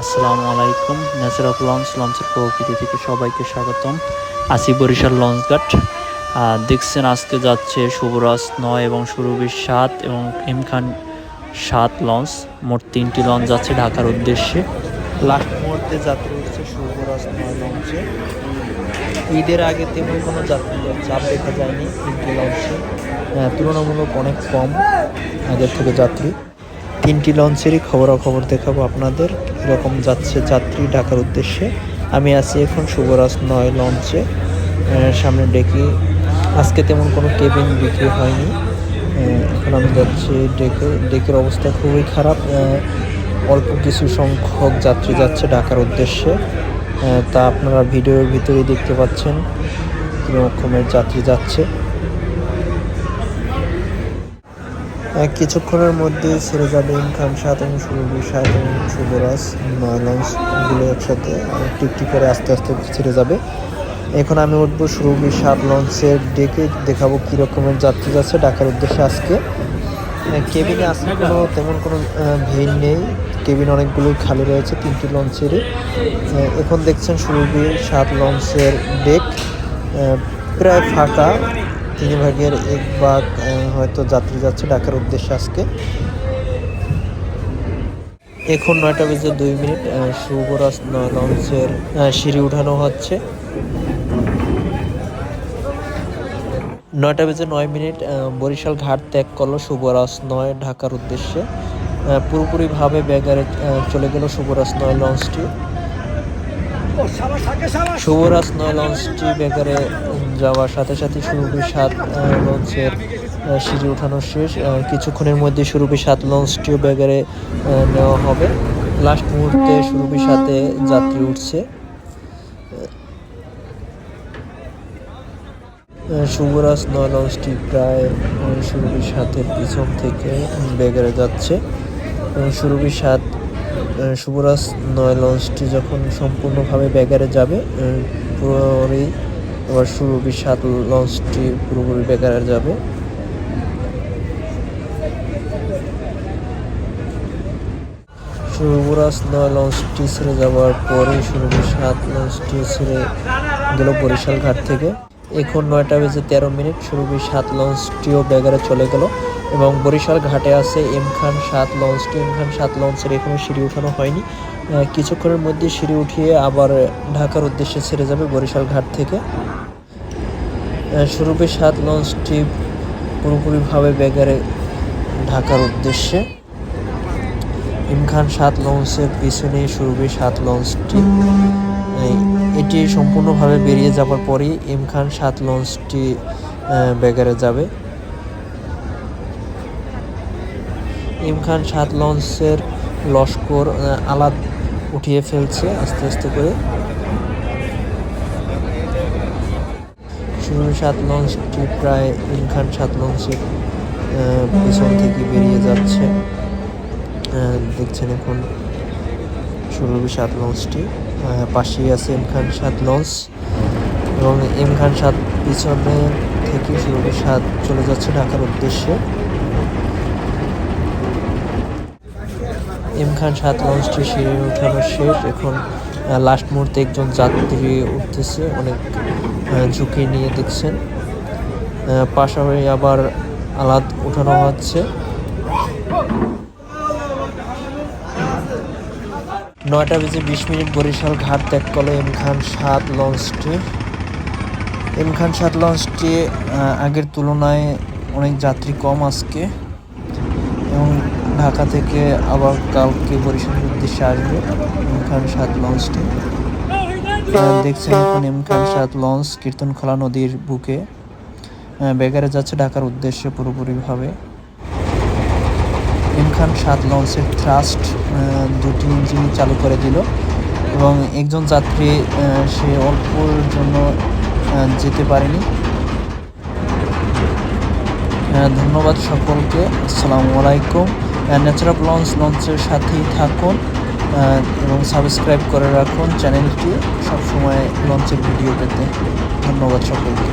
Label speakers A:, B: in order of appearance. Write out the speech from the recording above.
A: আসসালামু আলাইকুম। Nature of launch লঞ্চের প্রকৃতি থেকে সবাইকে স্বাগতম। আসি বরিশাল লঞ্চ ঘাট দেখছেন আজকে যাচ্ছে শুভরাজ নয় এবং সুরভির সাত এবং এম খান সাত লঞ্চ মোট তিনটি লঞ্চ যাচ্ছে ঢাকার উদ্দেশ্যে। লাস্ট মুহূর্তে যাত্রী উঠছে শুভরাজ নয় লঞ্চে ঈদের আগে তেমন কোনো যাত্রীদের চাপ দেখা যায়নি তিনটি লঞ্চে তুলনামূলক অনেক কম আগের থেকে যাত্রী। তিনটি লঞ্চেরই খবরাখবর দেখাবো আপনাদের, কীরকম যাচ্ছে যাত্রী ঢাকার উদ্দেশ্যে। আমি আছি এখন শুভরাজ নয় লঞ্চে সামনে ডেকে, আজকে তেমন কোনো কেবিন বিক্রি হয়নি। এখন আমি যাচ্ছি ডেকে, ডেকের অবস্থা খুবই খারাপ। অল্প কিছু সংখ্যক যাত্রী যাচ্ছে ঢাকার উদ্দেশ্যে। তা আপনারা ভিডিওর ভিতরেই দেখতে পাচ্ছেন কীরকমের যাত্রী যাচ্ছে এক কিছুক্ষণের মধ্যে ছেড়ে যাবে ইনকাম সাত এবং সুরভি সাত এবং নয় লঞ্চগুলো একসাথে টিকটি করে আস্তে আস্তে ছেড়ে যাবে। এখন আমি উঠবো সুরভি সাত লঞ্চের ডেকে দেখাবো কী রকমের যাত্রী যাচ্ছে ডাকার উদ্দেশ্যে আজকে। কেবিনে আজকে কোনো তেমন কোনো ভিড় নেই। কেবিন অনেকগুলোই খালি রয়েছে, তিনটি লঞ্চেরই এখন দেখছেন সুরভি সাত লঞ্চের ডেক। প্রায় ফাঁকা। তিন ভাগের এক ভাগ হয়তো যাত্রী যাচ্ছে ঢাকার উদ্দেশ্যে আজকে। এখন নয়টা বেজে দুই মিনিট শুভরাজ লঞ্চের সিঁড়ি উঠানো হচ্ছে। নয়টা বেজে নয় মিনিট বরিশাল ঘাট ত্যাগ করল শুভরাজ নয় ঢাকার উদ্দেশ্যে। পুরোপুরিভাবে ব্যাগারে চলে গেল শুভরাজ নয় লঞ্চটি। শুভরাজ নয় লঞ্চটি বেকারে যাওয়ার সাথে সাথে সুরভি সাত লঞ্চের সিঁড়ি উঠানো শেষ। কিছুক্ষণের মধ্যে সুরভি সাত লঞ্চটিও বেকারে নেওয়া হবে। লাস্ট মুহূর্তে সুরভি সাথে যাত্রী উঠছে। শুভরাজ নয় লঞ্চটি প্রায় আহ, সুরভি সাতের পিছন থেকে বেগারে যাচ্ছে। এবং সুরভি সাত শুভরাজ নয় লঞ্চটি যখন সম্পূর্ণভাবে ব্যাগারে যাবে পুরোপুরি আবার সুরভি সাত লঞ্চটি পুরোপুরি ব্যাগারে যাবে। শুভরাজ নয় লঞ্চটি ছেড়ে যাওয়ার পরে সুরভি সাত লঞ্চটি ছেড়ে গেল বরিশাল ঘাট থেকে। এখন নয়টা বেজে তেরো মিনিট। সুরভি সাত লঞ্চটিও ব্যাগারে চলে গেল এবং বরিশাল ঘাটে আছে এম খান সাত লঞ্চটি এম খান সাত লঞ্চের এখনও সিঁড়ি উঠানো হয়নি। কিছুক্ষণের মধ্যে সিঁড়ি উঠিয়ে আবার ঢাকার উদ্দেশ্যে ছেড়ে যাবে বরিশাল ঘাট থেকে। সুরভি সাত লঞ্চটি পুরোপুরিভাবে ব্যাগারে ঢাকার উদ্দেশ্যে। ইমখান সাত লঞ্চের পিছনে সুরভি সাত লঞ্চটি এটি সম্পূর্ণভাবে বেরিয়ে যাওয়ার পরেই ইমখান সাত লঞ্চটি আহ, ব্যাগারে যাবে। ইমখান সাত লঞ্চের লস্কর আলাদ উঠিয়ে ফেলছে আস্তে আস্তে করে। সুরভি সাত লঞ্চটি প্রায় ইমখান সাত লঞ্চের পিছন থেকে বেরিয়ে যাচ্ছে। দেখছেন এখন সুরভি সাত লঞ্চটি। পাশেই আছে এম খান সাত লঞ্চ এবং এম খান সাত পিছনে থেকে সুরভি সাত চলে যাচ্ছে ঢাকার উদ্দেশ্যে। এম খান সাত লঞ্চটি সিঁড়ি উঠানো শেষ। এখন লাস্ট মুহূর্তে একজন যাত্রী উঠতেছে, অনেক ঝুঁকি নিয়ে দেখছেন। পাশাপাশি আবার আলাদ উঠানো হচ্ছে। নয়টা বেজে বিশ মিনিট বরিশাল ঘাট ত্যাগ করল এম খান সাত লঞ্চটি। এম খান সাত লঞ্চটি আগের তুলনায় অনেক যাত্রী কম আজকে। এবং ঢাকা থেকে আবার কালকে বরিশালের উদ্দেশ্যে আসবে এম খান সাত লঞ্চটি। দেখছেন এখন এম খান সাত লঞ্চ, কীর্তনখোলা নদীর বুকে। বেগারে যাচ্ছে ঢাকার উদ্দেশ্যে পুরোপুরিভাবে। ইমখান সাত লঞ্চের থ্রাস্ট দুটি ইঞ্জিন চালু করে দিল এবং একজন যাত্রী সে অল্পর জন্য যেতে পারেনি। ধন্যবাদ সকলকে। আসসালামু আলাইকুম। ন্যাচারাল লঞ্চ লঞ্চের সাথেই থাকুন এবং সাবস্ক্রাইব করে রাখুন চ্যানেলটি। সবসময় লঞ্চের ভিডিও পেতে ধন্যবাদ সকলকে।